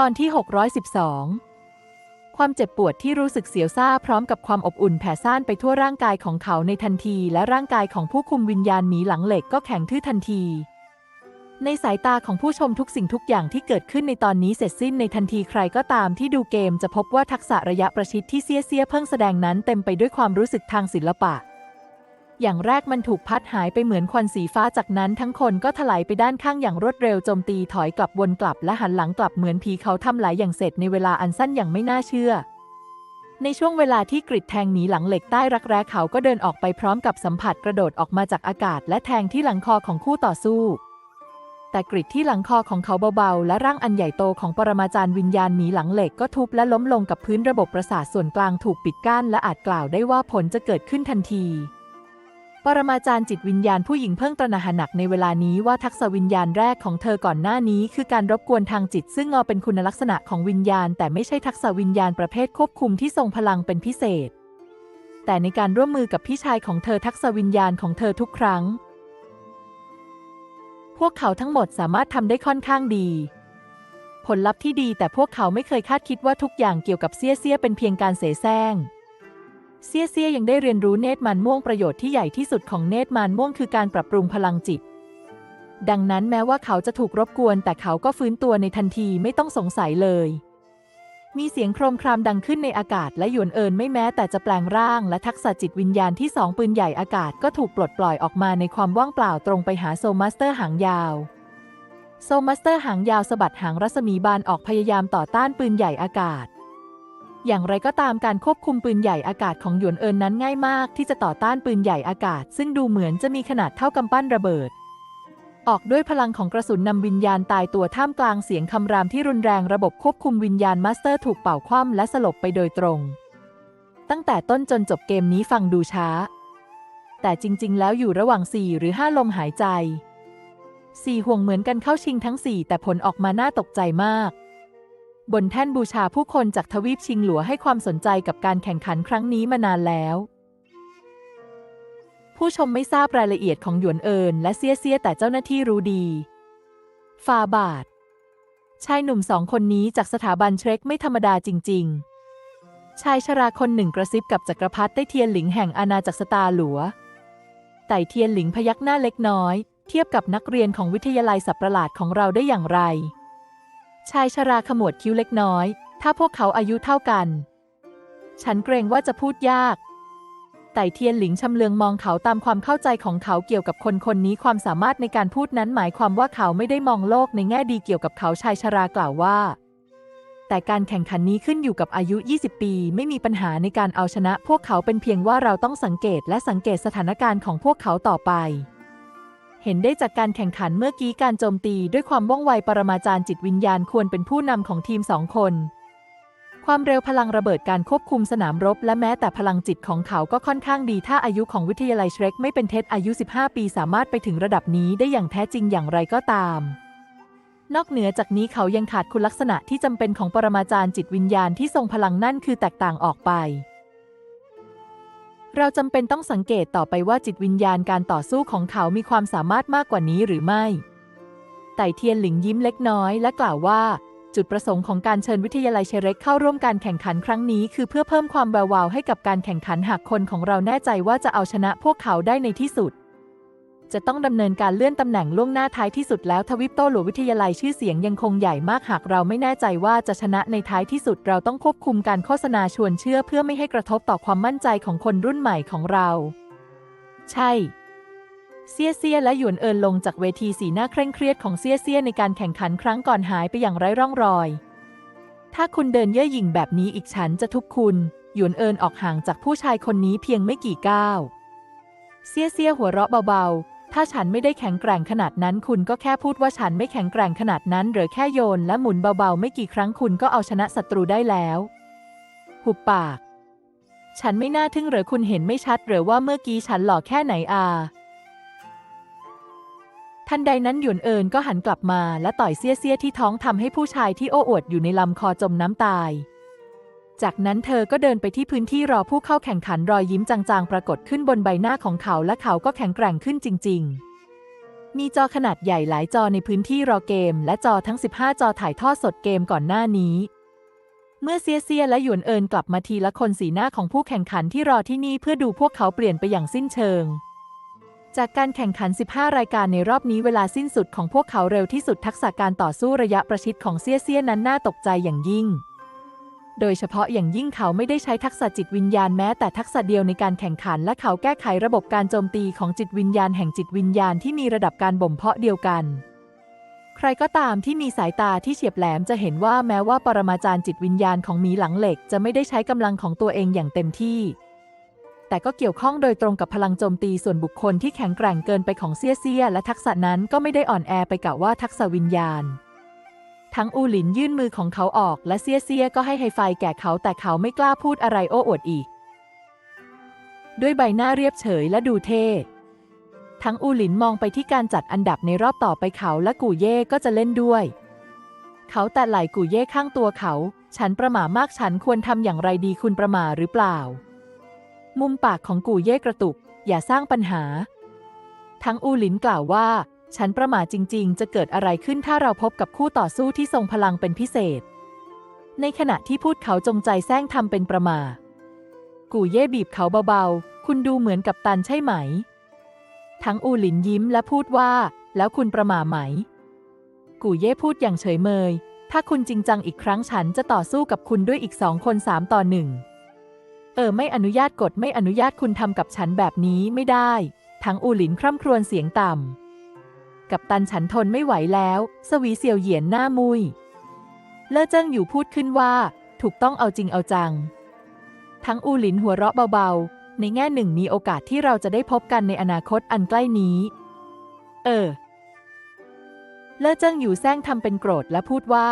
ตอนที่ 612 ความเจ็บปวดที่รู้สึกเสียวซ่าพร้อมกับความอบอุ่นแผ่ซ่านไปทั่วร่างกายของเขาในทันที และร่างกายของผู้คุมวิญญาณหมีหลังเหล็กก็แข็งทื่อทันที ในสายตาของผู้ชมทุกสิ่งทุกอย่างที่เกิดขึ้นในตอนนี้เสร็จสิ้นในทันทีใครก็ตามที่ดูเกมจะพบว่าทักษะระยะประชิดที่เซียเซียเพิ่งแสดงนั้นเต็มไปด้วยความรู้สึกทางศิลปะ อย่างแรกมันถูกพัดหายไปเหมือนควันสีฟ้าจากนั้นทั้งคนก็ถลายไปด้านข้างอย่างรวดเร็วโจมตีถอยกลับวนกลับและหันหลังกลับเหมือนผีเขาทำหลายอย่างเสร็จในเวลาอันสั้นอย่างไม่น่าเชื่อ ในช่วงเวลาที่กริดแทงหนีหลังเหล็กใต้รักแร้เขาก็เดินออกไปพร้อมกับสัมผัสกระโดดออกมาจากอากาศ และแทงที่หลังคอของคู่ต่อสู้ แต่กริดที่หลังคอของเขาเบาๆ และร่างอันใหญ่โตของปรมาจารย์วิญญาณหมีหลังเหล็กก็ทุบและล้มลงกับพื้นระบบประสาทส่วนกลางถูกปิดกั้นและอาจกล่าวได้ว่าผลจะเกิดขึ้นทันที ปรมาจารย์จิตวิญญาณผู้หญิงเพิ่งตระหนักหนักในเวลานี้ว่าทักษะวิญญาณแรกของเธอก่อนหน้านี้ คือการรบกวนทางจิต ซึ่งงอเป็นคุณลักษณะของวิญญาณ แต่ไม่ใช่ทักษะวิญญาณประเภทควบคุมที่ทรงพลังเป็นพิเศษ แต่ในการร่วมมือกับพี่ชายของเธอทักษะวิญญาณของเธอทุกครั้ง พวกเขาทั้งหมดสามารถทำได้ค่อนข้างดี ผลลัพธ์ที่ดีแต่พวกเขาไม่เคยคาดคิดว่าทุกอย่างเกี่ยวกับเซียเซียเป็นเพียงการเสแสร้ง เซียเซียยังได้เรียนรู้เนตรมันม่วงประโยชน์ที่ใหญ่ที่สุดของเนตรมันม่วงคือการปรับปรุงพลังจิต ดังนั้นแม้ว่าเขาจะถูกรบกวน แต่เขาก็ฟื้นตัวในทันทีไม่ต้องสงสัยเลย มีเสียงโครมครามดังขึ้นในอากาศและหยวนเอินไม่แม้แต่จะแปลงร่างและทักษะจิตวิญญาณที่สองปืนใหญ่อากาศก็ถูกปลดปล่อยออกมาในความว่างเปล่าตรงไปหาโซมาสเตอร์หางยาวโซมาสเตอร์หางยาวสะบัดหางรัศมีบานออกพยายามต่อต้านปืนใหญ่อากาศ อย่างไรก็ตามการควบคุมปืนใหญ่อากาศของหยวนเอินนั้นง่ายมาก ที่จะต่อต้านปืนใหญ่อากาศ ซึ่งดูเหมือนจะมีขนาดเท่ากำปั้นระเบิด ออกด้วยพลังของกระสุนนำวิญญาณตายตัวท่ามกลางเสียงคำรามที่รุนแรงระบบควบคุมวิญญาณมาสเตอร์ถูกเป่าคว่ำและสลบไปโดยตรง ตั้งแต่ต้นจนจบเกมนี้ฟังดูช้า แต่จริง ๆ แล้วอยู่ระหว่าง 4 หรือ 5 ลมหายใจสี่ห่วงเหมือนกันเข้าชิงทั้ง 4 แต่ผลออกมาน่าตกใจมาก บนแท่นบูชาผู้คนจากทวีปชิงหลัวให้ความสนใจกับการแข่งขันครั้งนี้มานานแล้ว ผู้ชมไม่ทราบรายละเอียดของหยวนเอินและเซียเซียแต่เจ้าหน้าที่รู้ดี ฟาบาท ชายหนุ่มสองคนนี้จากสถาบันเทรคไม่ธรรมดาจริง ๆ ชายชราคนหนึ่งกระซิบกับจักรพรรดิได้เทียนหลิงแห่งอาณาจักรสตาหลัว ไต่เทียนหลิงพยักหน้าเล็กน้อย เทียบกับนักเรียนของวิทยาลัยสับประหลาดของเราได้อย่างไร ชายชราขมวดคิ้วเล็กน้อย ถ้าพวกเขาอายุเท่ากัน ฉันเกรงว่าจะพูดยาก ไต่เทียนหลิงชำเลืองมองเขาตามความเข้าใจของเขาเกี่ยวกับคนคนนี้ความสามารถในการพูดนั้นหมายความว่าเขาไม่ได้มองโลกในแง่ดีเกี่ยวกับเขาชายชรากล่าวว่า แต่การแข่งขันนี้ขึ้นอยู่กับอายุ 20 ปี ไม่มีปัญหาในการเอาชนะ พวกเขาเป็นเพียงว่าเราต้องสังเกตและสังเกตสถานการณ์ของพวกเขาต่อไป เห็นได้จากการแข่งขันเมื่อกี้การโจมตีด้วยความว่องไวปรมาจารย์จิตวิญญาณควรเป็นผู้นำของทีมสองคน ความเร็วพลังระเบิดการควบคุมสนามรบ และแม้แต่พลังจิตของเขาก็ค่อนข้างดี ถ้าอายุของวิทยาลัยเชร็กไม่เป็นเท็จอายุ 15 ปีสามารถไปถึงระดับนี้ได้อย่างแท้จริงอย่างไรก็ตาม นอกเหนือจากนี้เขายังขาดคุณลักษณะที่จำเป็นของปรมาจารย์จิตวิญญาณที่ทรงพลังนั่นคือแตกต่างออกไป เราจำเป็นต้องสังเกตต่อไปว่าจิตวิญญาณการต่อสู้ของเขามีความสามารถมากกว่านี้หรือไม่ ไต่เทียนหลิงยิ้มเล็กน้อยและกล่าวว่า จุดประสงค์ของการเชิญวิทยาลัยเชเร็กเข้าร่วมการแข่งขันครั้งนี้ คือเพื่อเพิ่มความแวววาวให้กับการแข่งขันหากคนของเราแน่ใจว่าจะเอาชนะพวกเขาได้ในที่สุด จะต้องดำเนินการเลื่อนตำแหน่งล่วงหน้าท้ายที่สุดแล้วทวิปโตหลววิทยาลัยชื่อเสียงยังคงใหญ่มากหากเราไม่แน่ใจว่าจะชนะในท้ายที่สุดเราต้องควบคุมการโฆษณาชวนเชื่อเพื่อไม่ให้กระทบต่อความมั่นใจของคนรุ่นใหม่ของเรา ใช่ เซียเซียและหยวนเอินลงจากเวทีสีหน้าเคร่งเครียดของเซียเซียในการแข่งขันครั้งก่อนหายไปอย่างไร้ร่องรอย ถ้าคุณเดินเย่อหยิ่งแบบนี้อีกฉันจะทุบคุณหยวนเอินออกห่างจากผู้ชายคนนี้เพียงไม่กี่ก้าวเซียเซียหัวเราะเบาๆ ถ้าฉันไม่ได้แข็งแกร่งขนาดนั้น คุณก็แค่พูดว่าฉันไม่แข็งแกร่งขนาดนั้นหรือแค่โยนและหมุนเบาๆ ไม่กี่ครั้งคุณก็เอาชนะศัตรูได้แล้ว หุบปาก ฉันไม่น่าทึ่งหรือคุณเห็นไม่ชัดหรือว่าเมื่อกี้ฉันหล่อแค่ไหนอาทันใดนั้นหยวนเอินก็หันกลับมาและต่อยเสี้ยเสี้ยที่ท้องทำให้ผู้ชายที่โอ้อวดอยู่ในลำคอจมน้ำตาย จากนั้นเธอก็เดินไปที่พื้นที่รอผู้เข้าแข่งขันรอยยิ้มจางๆ ปรากฏขึ้นบนใบหน้าของเขาและเขาก็แข็งแกร่งขึ้นจริง ๆ มีจอขนาดใหญ่หลายจอในพื้นที่รอเกม และจอทั้ง 15 จอถ่ายทอดสดเกมก่อนหน้านี้ เมื่อเซียเซียและหยวนเอินกลับมาทีละคนสีหน้าของผู้แข่งขันที่รอที่นี่เพื่อดูพวกเขาเปลี่ยนไปอย่างสิ้นเชิง จากการแข่งขัน 15 รายการในรอบนี้เวลาสิ้นสุดของพวกเขาเร็วที่สุดทักษะการต่อสู้ระยะประชิดของเซียเซียนั้นน่าตกใจอย่างยิ่ง โดยเฉพาะอย่างยิ่งเขาไม่ได้ใช้ทักษะจิตวิญญาณแม้แต่ทักษะเดียวในการแข่งขัน และเขาแก้ไขระบบการโจมตีของจิตวิญญาณแห่งจิตวิญญาณที่มีระดับการบ่มเพาะเดียวกัน ใครก็ตามที่มีสายตาที่เฉียบแหลมจะเห็นว่าแม้ว่าปรมาจารย์จิตวิญญาณของหมีหลังเหล็ก จะไม่ได้ใช้กำลังของตัวเองอย่างเต็มที่ แต่ก็เกี่ยวข้องโดยตรงกับพลังโจมตีส่วนบุคคลที่แข็งแกร่งเกินไปของเซียเซียและทักษะนั้นก็ไม่ได้อ่อนแอไปกับว่าทักษะวิญญาณ ทั้งอูหลินยื่นมือของเขาออกและเซียเซียก็ให้ไฮไฟแก่เขาแต่เขาไม่กล้าพูดอะไรโอ้อวดอีก ด้วยใบหน้าเรียบเฉยและดูเท่ทั้งอูหลินมองไปที่การจัดอันดับในรอบต่อไปเขาและกูเย่ก็จะเล่นด้วย เขาแต่ไหล่กูเย่ข้างตัวเขา ฉันประหม่ามากฉันควรทำอย่างไรดีคุณประหม่าหรือเปล่า มุมปากของกูเย่กระตุก อย่าสร้างปัญหา ทั้งอูหลินกล่าวว่า ฉันประม่าจริง ๆ จะเกิดอะไรขึ้นถ้าเราพบกับคู่ต่อสู้ที่ทรงพลังเป็นพิเศษ ในขณะที่พูดเขาจงใจแซงทำเป็นประม่ากูเย่บีบเขาเบาๆ คุณดูเหมือนกับตันใช่ไหม ทั้งอูหลินยิ้มและพูดว่า แล้วคุณประม่าไหม กูเย่พูดอย่างเฉยเมย ถ้าคุณจริงจังอีกครั้งฉันจะต่อสู้กับคุณด้วยอีกสองคนสามต่อหนึ่งเออไม่อนุญาตกฎไม่อนุญาตคุณทำกับฉันแบบนี้ไม่ได้ ทั้งอูหลินคร่ำครวญเสียงต่ำ กับตันฉันทนไม่ไหวแล้ว สวีเซียวเหยียนหน้ามุย เลอเจิ้งอยู่พูดขึ้นว่า ถูกต้องเอาจริงเอาจัง ทั้งอูหลินหัวเราะเบาๆ ในแง่หนึ่งมีโอกาสที่เราจะได้พบกันในอนาคตอันใกล้นี้ เออ เลอเจิ้งอยู่แซงทำเป็นโกรธและพูดว่า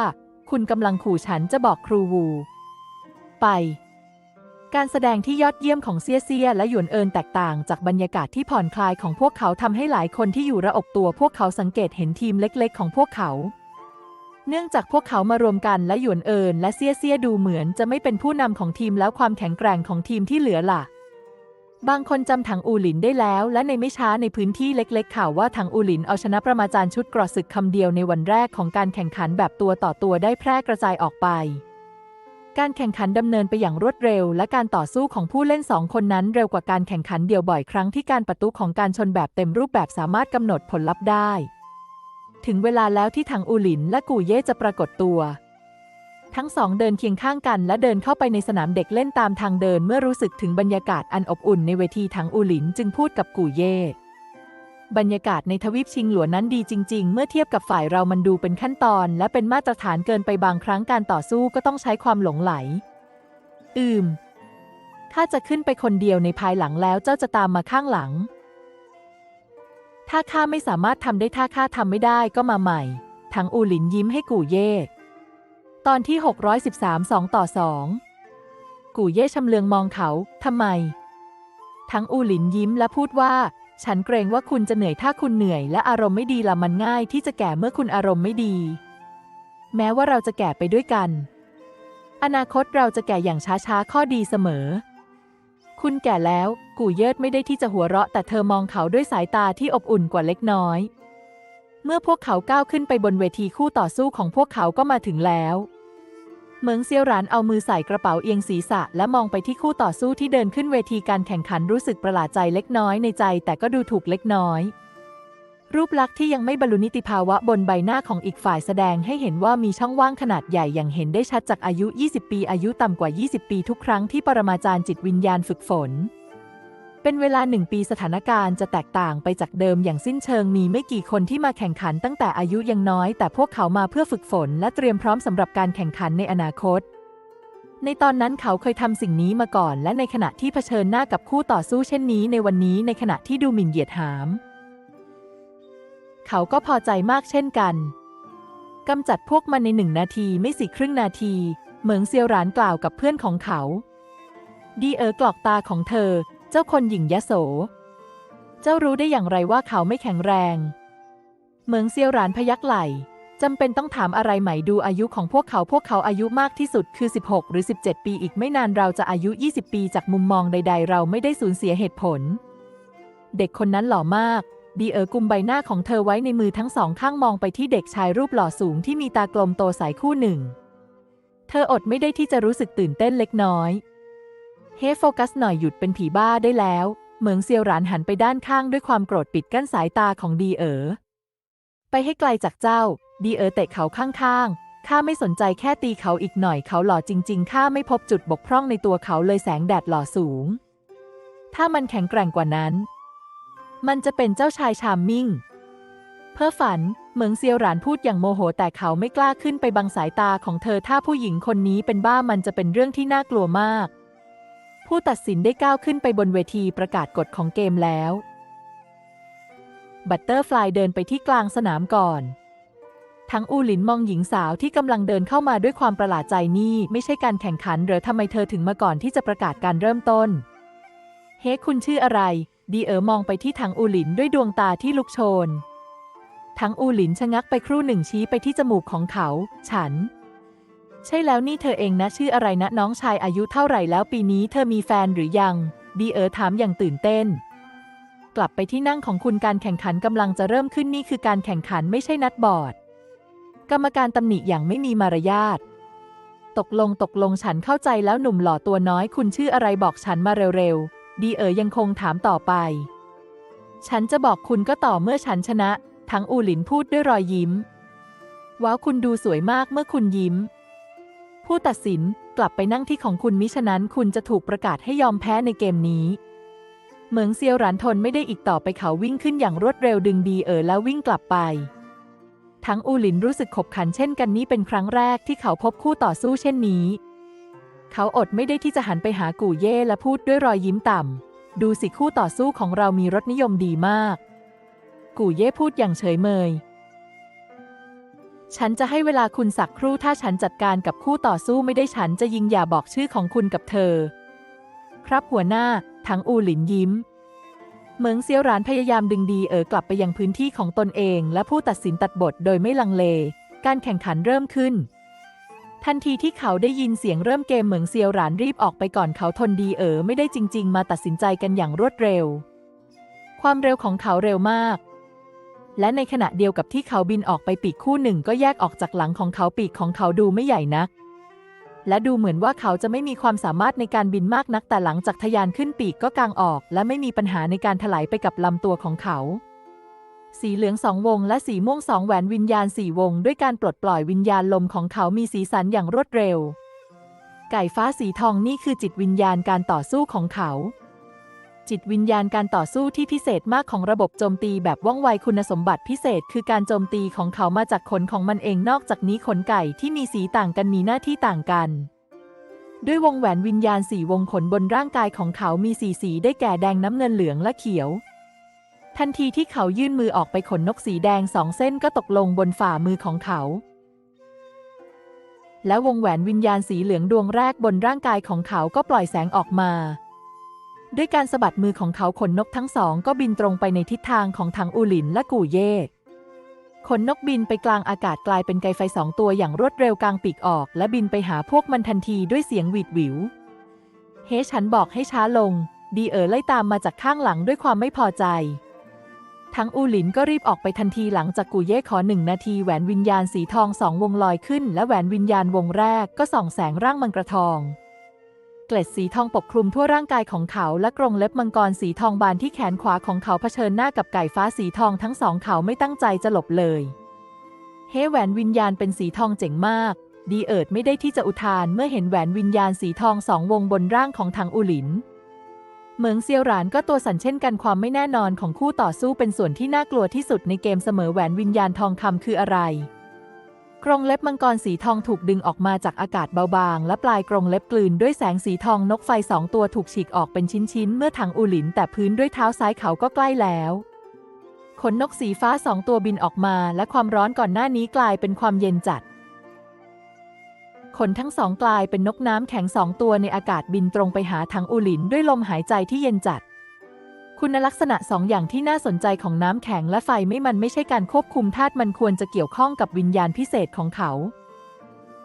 คุณกำลังขู่ฉันจะบอกครูวู ไป การแสดงที่ยอดเยี่ยมของเซียเซียและหยวนเอินแตกต่างจากบรรยากาศที่ผ่อนคลายของพวกเขาทำให้หลายคนที่อยู่ระอบตัวพวกเขาสังเกตเห็นทีมเล็กๆ ของพวกเขา เนื่องจากพวกเขามารวมกันและหยวนเอินและเซียเซียดูเหมือนจะไม่เป็นผู้นำของทีมแล้วความแข็งแกร่งของทีมที่เหลือล่ะ บางคนจำถังอูหลินได้แล้ว และในไม่ช้าในพื้นที่เล็กๆ ข่าวว่าถังอูหลินเอาชนะประมาจารย์ชุดกรอศึกคำเดียวในวันแรกของการแข่งขันแบบตัวต่อตัวได้แพร่กระจายออกไป การแข่งขันดำเนินไปอย่างรวดเร็ว และการต่อสู้ของผู้เล่นสองคนนั้นเร็วกว่าการแข่งขันเดี่ยวบ่อยครั้งที่การประตูของการชนแบบเต็มรูปแบบสามารถกำหนดผลลัพธ์ได้ ถึงเวลาแล้วที่ถังอูหลินและกูเย่จะปรากฏตัว ทั้งสองเดินเคียงข้างกัน และเดินเข้าไปในสนามเด็กเล่นตามทางเดินเมื่อรู้สึกถึงบรรยากาศอันอบอุ่นในเวทีถังอูหลินจึงพูดกับกูเย่ บรรยากาศในทวีปชิงหลวนนั้นดีจริง ๆ เมื่อเทียบกับฝ่ายเรามันดูเป็นขั้นตอน และเป็นมาตรฐานเกินไปบางครั้งการต่อสู้ก็ต้องใช้ความหลงไหล อืม ถ้าจะขึ้นไปคนเดียวในภายหลังแล้วเจ้าจะตามมาข้างหลัง ถ้าข้าไม่สามารถทำได้ถ้าข้าทำไม่ได้ก็มาใหม่ ทั้งอูหลินยิ้มให้กู่เย่ตอนที่ 613 2ต่อ2กู่เย่ชำเลืองมองเขาทำไม ทั้งอูหลินยิ้มและพูดว่า ฉันเกรงว่าคุณจะเหนื่อยถ้าคุณเหนื่อยและอารมณ์ไม่ดีละมันง่ายที่จะแก่เมื่อคุณอารมณ์ไม่ดี แม้ว่าเราจะแก่ไปด้วยกัน อนาคตเราจะแก่อย่างช้าๆข้อดีเสมอ คุณแก่แล้ว กูเยิดไม่ได้ที่จะหัวเราะ แต่เธอมองเขาด้วยสายตาที่อบอุ่นกว่าเล็กน้อย เมื่อพวกเขาก้าวขึ้นไปบนเวทีคู่ต่อสู้ของพวกเขาก็มาถึงแล้ว เหมิงเซียวหรานเอามือใส่กระเป๋าเอียงศีรษะ และมองไปที่คู่ต่อสู้ที่เดินขึ้นเวทีการแข่งขันรู้สึกประหลาดใจเล็กน้อยในใจแต่ก็ดูถูกเล็กน้อย รูปลักษณ์ที่ยังไม่บรรลุนิติภาวะบนใบหน้าของอีกฝ่ายแสดงให้เห็นว่ามีช่องว่างขนาดใหญ่อย่างเห็นได้ชัดจากอายุ 20 ปี อายุต่ำกว่า 20 ปีทุกครั้งที่ปรมาจารย์จิตวิญญาณฝึกฝน เป็นเวลาหนึ่งปีสถานการณ์จะแตกต่างไปจากเดิมอย่างสิ้นเชิงมีไม่กี่คนที่มาแข่งขันตั้งแต่อายุยังน้อย แต่พวกเขามาเพื่อฝึกฝน และเตรียมพร้อมสำหรับการแข่งขันในอนาคต ในตอนนั้นเขาเคยทำสิ่งนี้มาก่อน และในขณะที่เผชิญหน้ากับคู่ต่อสู้เช่นนี้ ในวันนี้ในขณะที่ดูหมิ่นเหยียดหาม เขาก็พอใจมากเช่นกันกำจัดพวกมันในหนึ่งนาทีไม่สิครึ่งนาที เหมิงเซียวหรานกล่าวกับเพื่อนของเขา ดีเออกลอกตาของเธอ เจ้าคนหญิงยะโส เจ้ารู้ได้อย่างไรว่าเขาไม่แข็งแรง เหมิงเซียวหรานพยักไหล่จำเป็นต้องถามอะไรไหมดูอายุของพวกเขาพวกเขาอายุมากที่สุดคือ 16 หรือ 17 ปีอีกไม่นานเราจะอายุ 20 ปีจากมุมมองใด ๆ เราไม่ได้สูญเสียเหตุผล เด็กคนนั้นหล่อมาก ดีเอ๋อกุมใบหน้าของเธอไว้ในมือทั้งสองข้างมองไปที่เด็กชายรูปหล่อสูงที่มีตากลมโตใสคู่หนึ่ง เธออดไม่ได้ที่จะรู้สึกตื่นเต้นเล็กน้อย เฮ้โฟกัสหน่อยหยุดเป็นผีบ้าได้แล้ว เหมืองเซียวหรานหันไปด้านข้างด้วยความโกรธปิดกั้นสายตาของดีเอ๋อ ไปให้ไกลจากเจ้า ดีเอ๋อเตะเขาข้างๆ ข้าไม่สนใจแค่ตีเขาอีกหน่อยเขาหล่อจริง ๆ ข้าไม่พบจุดบกพร่องในตัวเขาเลยแสงแดดหล่อสูง ถ้ามันแข็งแกร่งกว่านั้น มันจะเป็นเจ้าชายชามมิ่ง เพ้อฝัน เหมืองเซียวหรานพูดอย่างโมโหแต่เขาไม่กล้าขึ้นไปบังสายตาของเธอถ้าผู้หญิงคนนี้เป็นบ้ามันจะเป็นเรื่องที่น่ากลัวมาก ผู้ตัดสินได้ก้าวขึ้นไปบนเวทีประกาศกฎของเกมแล้ว บัตเตอร์ฟลายเดินไปที่กลางสนามก่อน ทั้งอูหลินมองหญิงสาวที่กำลังเดินเข้ามาด้วยความประหลาดใจนี่ไม่ใช่การแข่งขันหรือทำไมเธอถึงมาก่อนที่จะประกาศการเริ่มต้น เฮ้คุณชื่ออะไร ดีเอ๋อมองไปที่ถังอูหลินด้วยดวงตาที่ลุกโชน ทั้งอูหลินชะงักไปครู่หนึ่งชี้ไปที่จมูกของเขา ฉัน ใช่แล้วนี่เธอเองนะชื่ออะไรนะน้องชายอายุเท่าไหร่แล้วปีนี้เธอมีแฟนหรือยัง ดีเอ๋อถามอย่างตื่นเต้น กลับไปที่นั่งของคุณการแข่งขันกำลังจะเริ่มขึ้นนี่คือการแข่งขันไม่ใช่นัดบอร์ด กรรมการตำหนิอย่างไม่มีมารยาทตกลงตกลงฉันเข้าใจแล้วหนุ่มหล่อตัวน้อยคุณชื่ออะไรบอกฉันมาเร็วๆ ดีเอ๋อยังคงถามต่อไป ฉันจะบอกคุณก็ต่อเมื่อฉันชนะ ทั้งอูหลินพูดด้วยรอยยิ้ม ว้าวคุณดูสวยมากเมื่อคุณยิ้ม ผู้ตัดสินกลับไปนั่งที่ของคุณมิฉะนั้นคุณจะถูกประกาศให้ยอมแพ้ในเกมนี้เหมืองเซียวหรานทนไม่ได้อีกต่อไปเขาวิ่งขึ้นอย่างรวดเร็วดึงดีเอ๋อแล้ววิ่งกลับไป ทั้งอูหลินรู้สึกขบขันเช่นกันนี้เป็นครั้งแรกที่เขาพบคู่ต่อสู้เช่นนี้ เขาอดไม่ได้ที่จะหันไปหากู่เย่และพูดด้วยรอยยิ้มต่ำ ดูสิคู่ต่อสู้ของเรามีรสนิยมดีมาก กู่เย่พูดอย่างเฉยเมย ฉันจะให้เวลาคุณสักครู่ถ้าฉันจัดการกับคู่ต่อสู้ไม่ได้ฉันจะยิงอย่าบอกชื่อของคุณกับเธอ ครับหัวหน้า ทั้งอูหลินยิ้ม เหมิงเซียวหรานพยายามดึงดีเอ๋อกลับไปยังพื้นที่ของตนเอง และผู้ตัดสินตัดบทโดยไม่ลังเล การแข่งขันเริ่มขึ้น ทันทีที่เขาได้ยินเสียงเริ่มเกมเหมิงเซียวหรานรีบออกไปก่อนเขาทนดีเอ๋อไม่ได้จริง ๆ มาตัดสินใจกันอย่างรวดเร็ว ความเร็วของเขาเร็วมาก และในขณะเดียวกับที่เขาบินออกไปปีกคู่หนึ่งก็แยกออกจากหลังของเขาปีกของเขาดูไม่ใหญ่นัก และดูเหมือนว่าเขาจะไม่มีความสามารถในการบินมากนักแต่หลังจากทยานขึ้นปีกก็กางออก และไม่มีปัญหาในการถลายไปกับลำตัวของเขา สีเหลืองสองวง และสีม่วงสองแหวนวิญญาณสี่วง ด้วยการปลดปล่อยวิญญาณลมของเขามีสีสันอย่างรวดเร็ว ไก่ฟ้าสีทองนี่คือจิตวิญญาณการต่อสู้ของเขา จิตวิญญาณการต่อสู้ที่พิเศษมากของระบบโจมตีแบบว่องไวคุณสมบัติพิเศษ คือการโจมตีของเขามาจากขนของมันเองนอกจากนี้ขนไก่ที่มีสีต่างกันมีหน้าที่ต่างกัน ด้วยวงแหวนวิญญาณสีวงขนบนร่างกายของเขามีสีสีได้แก่แดงน้ำเงินเหลืองและเขียว ทันทีที่เขายื่นมือออกไปขนนกสีแดงสองเส้นก็ตกลงบนฝ่ามือของเขาและวงแหวนวิญญาณสีเหลืองดวงแรกบนร่างกายของเขาก็ปล่อยแสงออกมา ด้วยการสะบัดมือของเขาขนนกทั้งสองก็บินตรงไปในทิศทางของถังอูหลินและกู่เย่ขนนกบินไปกลางอากาศกลายเป็นไกไฟสองตัวอย่างรวดเร็วกลางปีกออก และบินไปหาพวกมันทันทีด้วยเสียงหวีดหวิว เฮฉันบอกให้ช้าลง ดีเอ๋อไล่ตามมาจากข้างหลังด้วยความไม่พอใจ ทั้งอูหลินก็รีบออกไปทันทีหลังจากกูเย่ขอหนึ่งนาทีแหวนวิญญาณสีทองสองวงลอยขึ้น และแหวนวิญญาณวงแรกก็ส่องแสงร่างมังกรทอง เกล็ดสีทองปกคลุมทั่วร่างกายของเขา และกรงเล็บมังกรสีทองบานที่แขนขวาของเขาเผชิญหน้ากับไก่ฟ้าสีทองทั้งสองเขาไม่ตั้งใจจะหลบเลย เฮแหวนวิญญาณเป็นสีทองเจ๋งมาก ดีเอิร์ดไม่ได้ที่จะอุทานเมื่อเห็นแหวนวิญญาณสีทองสองวงบนร่างของทางอูหลิน เหมืองเซียวหรานก็ตัวสั่นเช่นกันความไม่แน่นอนของคู่ต่อสู้เป็นส่วนที่น่ากลัวที่สุดในเกมเสมอแหวนวิญญาณทองคำคืออะไร กรงเล็บมังกรสีทองถูกดึงออกมาจากอากาศเบาบาง และปลายกรงเล็บกลืนด้วยแสงสีทองนกไฟสองตัวถูกฉีกออกเป็นชิ้นๆ เมื่อถังอูหลินแต่พื้นด้วยเท้าซ้ายเขาก็ใกล้แล้วขนนกสีฟ้าสองตัวบินออกมาและความร้อนก่อนหน้านี้กลายเป็นความเย็นจัด ขนทั้งสองกลายเป็นนกน้ำแข็งสองตัวในอากาศบินตรงไปหาถังอูหลินด้วยลมหายใจที่เย็นจัด คุณลักษณะสองอย่างที่น่าสนใจของน้ำแข็งและไฟไม่มันไม่ใช่การควบคุมธาตุมันควรจะเกี่ยวข้องกับวิญญาณพิเศษของเขา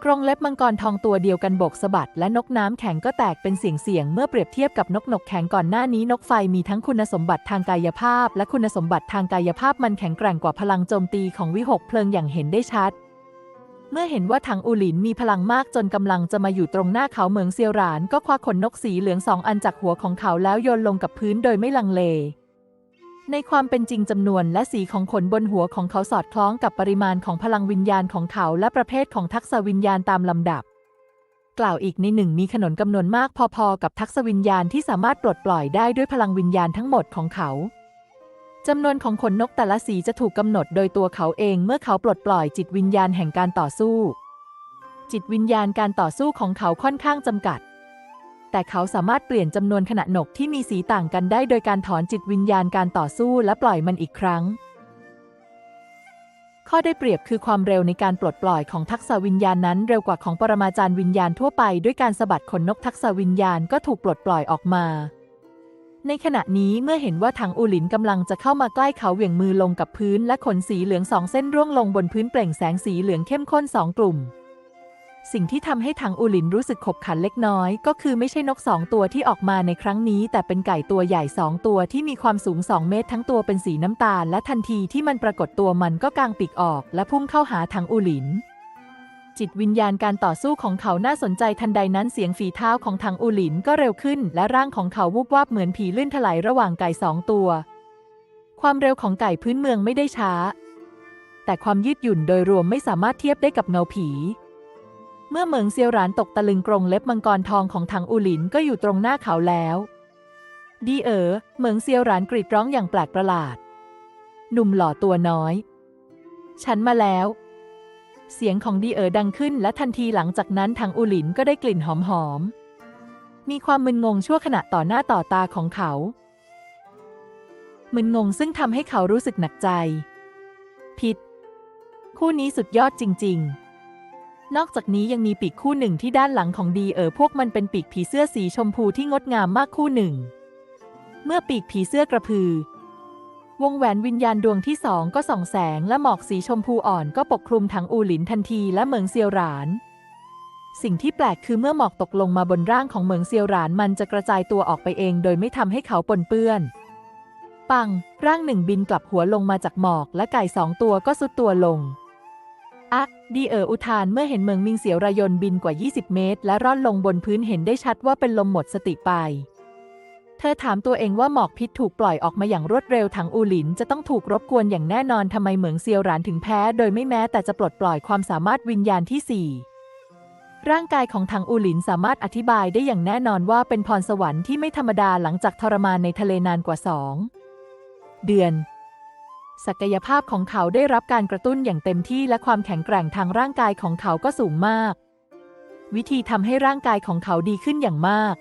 กรงเล็บมังกรทองตัวเดียวกันบกสะบัดและนกน้ำแข็งก็แตกเป็นเสียงเสียงเมื่อเปรียบเทียบกับนกหนกแข็งก่อนหน้านี้นกไฟมีทั้งคุณสมบัติทางกายภาพ และคุณสมบัติทางกายภาพมันแข็งแกร่งกว่าพลังโจมตีของวิหกเพลิงอย่างเห็นได้ชัด เมื่อเห็นว่าถังอูหลินมีพลังมากจนกำลังจะมาอยู่ตรงหน้าเขาเหมืองเซียวหราน ก็คว้าขนนกสีเหลืองสองอันจากหัวของเขาแล้วโยนลงกับพื้นโดยไม่ลังเล ในความเป็นจริงจำนวนและสีของขนบนหัวของเขาสอดคล้องกับปริมาณของพลังวิญญาณของเขาและประเภทของทักษวิญญาณตามลำดับ กล่าวอีกในหนึ่งมีขนนกำนวนมากพอๆ กับทักษวิญญาณที่สามารถปลดปล่อยได้ด้วยพลังวิญญาณทั้งหมดของเขา จำนวนของขนนกแต่ละสีจะถูกกำหนดโดยตัวเขาเองเมื่อเขาปลดปล่อยจิตวิญญาณแห่งการต่อสู้ จิตวิญญาณการต่อสู้ของเขาค่อนข้างจำกัด แต่เขาสามารถเปลี่ยนจำนวนขณะนกที่มีสีต่างกันได้โดยการถอนจิตวิญญาณการต่อสู้และปล่อยมันอีกครั้ง ข้อได้เปรียบคือความเร็วในการปลดปล่อยของทักษะวิญญาณนั้นเร็วกว่าของปรมาจารย์วิญญาณทั่วไป ด้วยการสะบัดขนนกทักษะวิญญาณก็ถูกปลดปล่อยออกมา ในขณะนี้เมื่อเห็นว่าถังอูหลินกำลังจะเข้ามาใกล้เขาเหวี่ยงมือลงกับพื้นและขนสีเหลืองสองเส้นร่วงลงบนพื้นเปล่งแสงสีเหลืองเข้มข้นสองกลุ่ม สิ่งที่ทำให้ถังอูหลินรู้สึกขบขันเล็กน้อย ก็คือไม่ใช่นกสองตัวที่ออกมาในครั้งนี้ แต่เป็นไก่ตัวใหญ่สองตัวที่มีความสูง2เมตรทั้งตัวเป็นสีน้ำตาลและทันทีที่มันปรากฏตัวมันก็กางปีกออก และพุ่งเข้าหาถังอูหลิน จิตวิญญาณการต่อสู้ของเขาน่าสนใจทันใดนั้นเสียงฝีเท้าของถังอูหลินก็เร็วขึ้น และร่างของเขาวูบวาบเหมือนผีลื่นถลายระหว่างไก่สองตัว ความเร็วของไก่พื้นเมืองไม่ได้ช้า แต่ความยืดหยุ่นโดยรวมไม่สามารถเทียบได้กับเงาผีเมื่อเหมิงเซียวหรานตกตะลึงกรงเล็บมังกรทองของถังอูหลินก็อยู่ตรงหน้าเขาแล้ว ดีเอ๋อเหมิงเซียวหรานกรีดร้องอย่างแปลกประหลาด หนุ่มหล่อตัวน้อย ฉันมาแล้ว เสียงของดีเอ๋อดังขึ้นและทันทีหลังจากนั้นถังอูหลินก็ได้กลิ่นหอมๆมีความมึนงงชั่วขณะต่อหน้าต่อตาของเขา มึนงงซึ่งทำให้เขารู้สึกหนักใจผิดคู่นี้สุดยอดจริง ๆ นอกจากนี้ยังมีปีกคู่หนึ่งที่ด้านหลังของดีเอ๋อพวกมันเป็นปีกผีเสื้อสีชมพูที่งดงามมากคู่หนึ่ง เมื่อปีกผีเสื้อกระพือ วงแหวนวิญญาณดวงที่สองก็ส่องแสงและหมอกสีชมพูอ่อนก็ปกคลุมทั้งอูหลินทันทีและเหมิงเซียวหราน สิ่งที่แปลกคือเมื่อหมอกตกลงมาบนร่างของเหมิงเซียวหรานมันจะกระจายตัวออกไปเอง โดยไม่ทำให้เขาปนเปื้อน ปัง ร่างหนึ่งบินกลับหัวลงมาจากหมอกและไก่สองตัวก็สุดตัวลงอะดีเอออุทานเมื่อเห็นเมืองมิงเสียวรายนบินกว่า 20 เมตร และร่อนลงบนพื้นเห็นได้ชัดว่าเป็นลมหมดสติไป เธอถามตัวเองว่าหมอกพิษถูกปล่อยออกมาอย่างรวดเร็วถังอูหลินจะต้องถูกรบกวนอย่างแน่นอนทำไมเหมืองเซียวหรานถึงแพ้ โดยไม่แม้แต่จะปลดปล่อยความสามารถวิญญาณที่ 4 ร่างกายของถังอูหลินสามารถอธิบายได้อย่างแน่นอนว่าเป็นพรสวรรค์ที่ไม่ธรรมดาหลังจากทรมานในทะเลนานกว่าสองเดือน ศักยภาพของเขาได้รับการกระตุ้นอย่างเต็มที่และความแข็งแกร่งทางร่างกายของเขาก็สูงมาก วิธีทำให้ร่างกายของเขาดีขึ้นอย่างมาก